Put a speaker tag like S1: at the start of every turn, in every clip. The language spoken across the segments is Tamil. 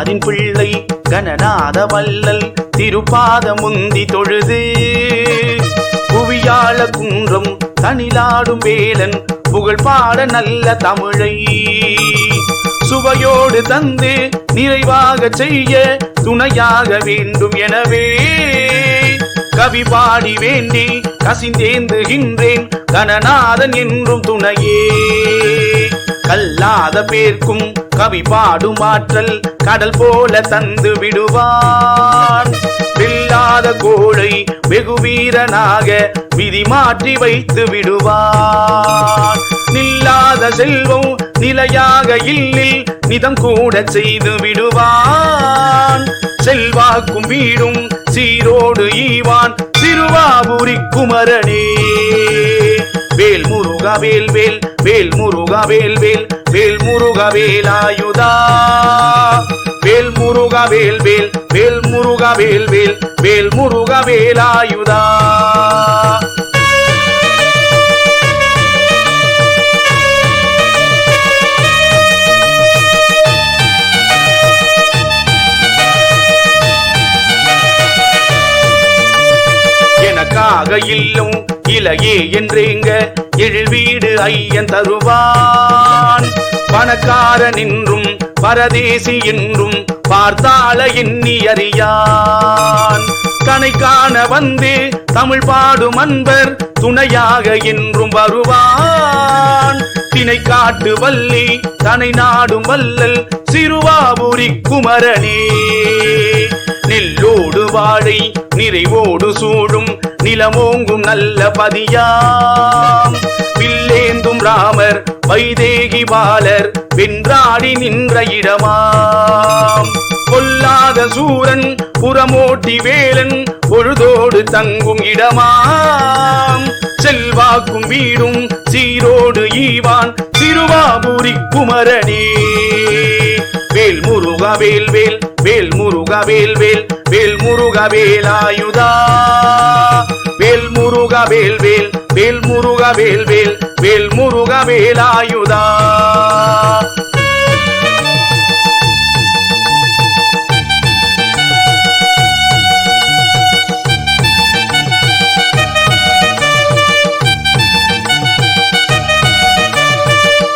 S1: திருமாலின் பிள்ளை கணநாத வல்லல் திருப்பாத முந்தி தொழுது. புவியாள குன்றம் தனிலாடும் வேலன் புகழ் பாட நல்ல தமிழை. சுவையோடு தந்து நிறைவாக செய்ய துணையாக வேண்டும் எனவே. கவி பாடி வேண்டி கசிந்தேந்துகின்றேன் கணநாதன் என்றும் துணையே. கல்லாத பேர்க்கும் கவி பாடும் ஆற்றல் கடல் போல தந்து விடுவான். வெல்லாத கோழை வெகு வீரனாக விதி மாற்றி வைத்து விடுவான். நில்லாத செல்வம் நிலையாக இல்லில் நிதம் கூட செய்து விடுவான். செல்வாக்கும் வீடும் சீரோடு ஈவான். திருவாபுரி குமரனே வேல்மு முருகா வேல் வேல் வேல் முருகா வேல் வேல் வேல் முருகா வேலாயுதா வேல் முருகா வேல் வேல் வேல் வேல் வேல் வேல் முருகா வேலாயுதா எனக்காக இல்லம் இலையே என்றேங்க. எழில் வீடு ஐயன் தருவான். பணக்காரன் என்றும் பரதேசி என்றும் பார்த்தால எண்ணி அறியான். தனை காண வந்து தமிழ் பாடும் அன்பர் துணையாக என்றும் வருவான். தினை காட்டு வள்ளி தனை நாடும் வல்லல் சிறுவாபுரி குமரனே. நெல்லோடு வாழை நிறைவோடு சூடும் நிலமோங்கும் நல்ல பதியாம். வில்லேந்தும் ராமர் வைதேகி பாலர் வென்றாடி நின்ற இடமாம். கொல்லாத சூரன் புறமோட்டி வேலன் பொழுதோடு தங்கும் இடமாம். செல்வாக்கும் வீடும் சீரோடு ஈவான் திருவாபுரி குமரனே. வேல் முருகா வேல் வேல் வேல் முருகா வேல் வேல் வேல் முருகா வேலாயுதா. முருகா வேல் வேல் வேல் முருகா வேல் வேல் வேல் முருகா வேலாயுதா.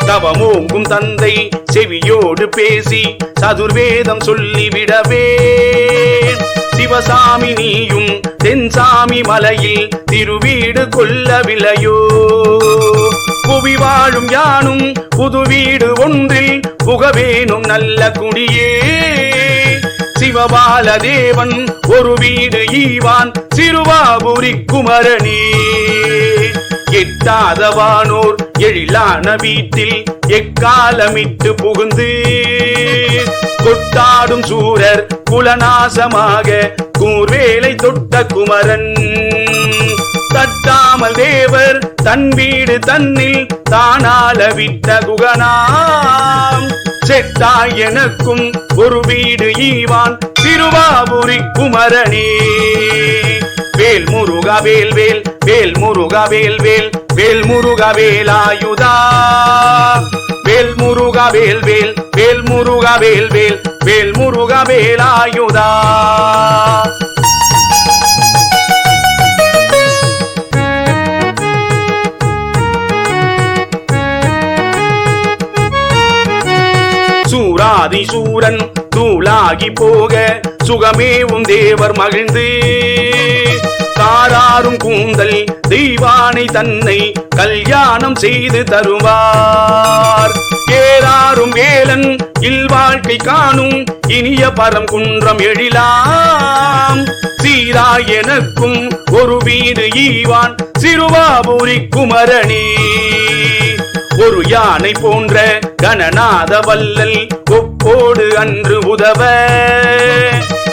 S1: தவமோங்கும் தந்தை செவியோடு பேசி சதுர்வேதம் சொல்லிவிடவே. சிவசாமி நீயும் தென்சாமி மலையில் திருவீடு கொள்ளவில்லையோ புவி வாழும் யானும் புது வீடு ஒன்றில் புகவேனும் நல்ல குடியே. சிவபால தேவன் ஒரு வீடு ஈவான் சிறுவாபுரி குமரணி எட்டாதவானோர் எழிலான வீட்டில் எக்காலமிட்டு புகுந்து கொட்டாடும் சூரர் குலநாசமாக கூர்வேலை தொட்ட குமரன். தட்டாமல் தேவர் தன் வீடு தன்னில் தானால விட்ட குகனாம். செட்டாய் எனக்கும் ஒரு வீடு ஈவான் திருவாபுரி குமரனே. வேல் முருகா வேல் வேல் வேல் முருகா வேல் வேல் வேல் முருகா வேலாயுதா. வேல் முருகா வேல் வேல் வேல் முருக வேல் வேல் வேல் முருக வேலாயுதா சூராதி சூரன் தூளாகி போக சுகமேவும் தேவர் மகிழ்ந்து. தாராரும் கூந்தல் தெய்வானை தன்னை கல்யாணம் செய்து தருவார். ஏறாரும் வேலன் இல்வாழ்க்கை காணும் இனிய பரம் குன்றம் எழிலாம். சீரா எனக்கும் ஒரு வீடு ஈவான் சிறுவாபுரி குமரணி. ஒரு யானை போன்ற கணநாத வல்லல் ஒப்போடு அன்று உதவ.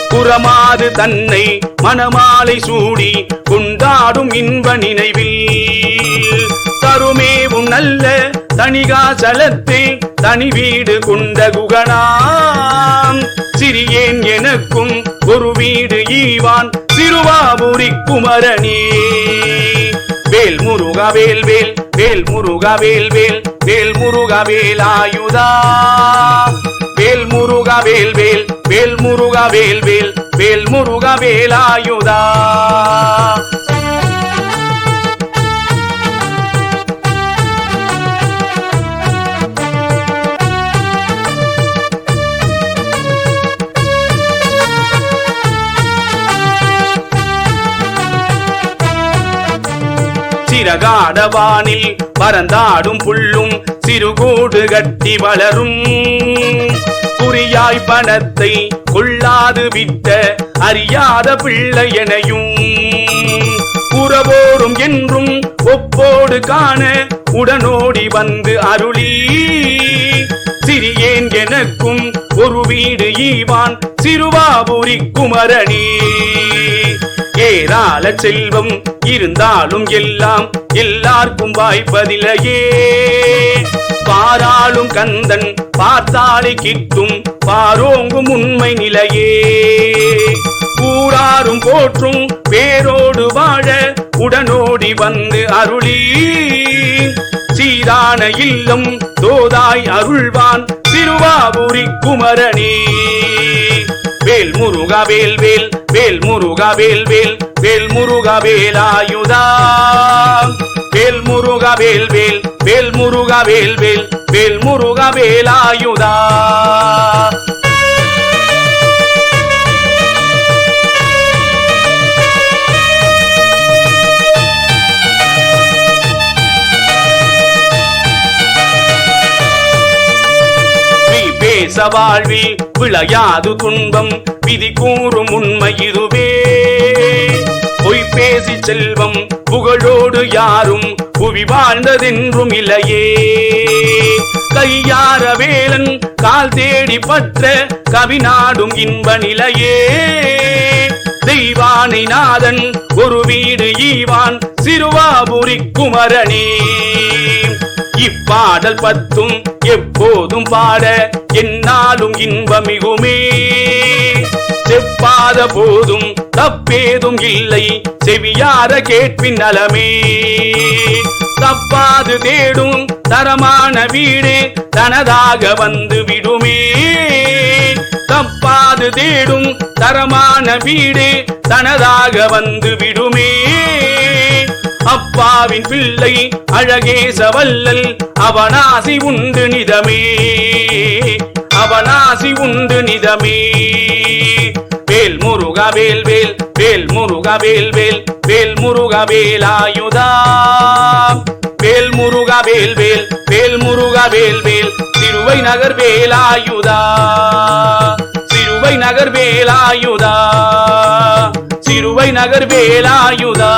S1: புறமாது தன்னை மணமாலை சூடி கொண்டாடும் இன்ப நினைவில். தருமேவும் நல்ல தணிகாசலத்தில் தனி வீடு கொண்ட குகனாம். சிறியேன் எனக்கும் ஒரு வீடு ஈவான் சிறுவாபுரி குமரணி வேல் முருகா வேல் வேல் வேல் முருகா வேல் வேல் வேல் முருகா ஆயுதா. வேல் முருகா வேல் வேல் வேல் முருகா வேல் வேல் வேல் முருகா வேலாயுதா சிறகாடவானில் பறந்தாடும் புல்லும் சிறுகூடு கட்டி வளரும். குறியாய் பணத்தை கொள்ளாது விட்ட அறியாத பிள்ளையனையும் உறவோடும் என்றும் ஒப்போடு காண உடனோடி வந்து அருளி. சிறியேன் எனக்கும் ஒரு வீடு ஈவான் சிறுவாபுரி குமரணி. ஏராள செல்வம் இருந்தாலும் எல்லாம் எல்லாருக்கும் வாய்ப்பதில்லையே. பாராளும் கந்தன் பார்த்தாலே கிட்டும் பாரோங்கும் உண்மை நிலையே. கூறாரும் போற்றும் பேரோடு வாழ உடனோடி வந்து அருளி சீரான இல்லம் தோதாய் அருள்வான் திருவாபுரி குமரணி வேல் முருகா வேல் வேல் வேல் முருகா வேல் வேல் வேல் முருகா வேலாயுதா. வேல் முருகா வேல் வேல் வேல் முருகா வேல் வேல் வேல் முருகா வேலாயுதா. நீ பேச வாழ்வில் விளையாது துன்பம் விதி கூறும் உண்மை இதுவே. பொய் பேசி செல்வம் புகழோடு யாரும் புவி வாழ்ந்ததென்றும் இல்லையே. கையார வேலன் கால் தேடி பற்ற கவிநாடும் இன்ப நிலையே. தெய்வானை நாதன் ஒரு வீடு ஈவான் சிறுவாபுரி குமரணி இப்பாடல் பத்தும் எப்போதும் பாட என்னாலும் இன்பமிகுமே. செப்பாத போதும் தப்பேதும் இல்லை. செவியார கேட்பின் நலமே. தப்பாது தேடும் தரமான வீடு தனதாக வந்து விடுமே. தப்பாது தேடும் தரமான வீடு தனதாக வந்து விடுமே. அப்பாவின் பிள்ளை அழகேச வல்லல் அவனாசி உண்டு நிதமே. அவனாசி உண்டு நிதமே. முருகா வேல் வேல் வேல் முருகா வேல் வேல் வேல் முருகா வேலாயுதா வேல் முருகா வேல் வேல் வேல் முருகா வேல் வேல் சிறுவை நகர் வேலாயுதா சிறுவை நகர் வேலாயுதா சிறுவை நகர் வேலாயுதா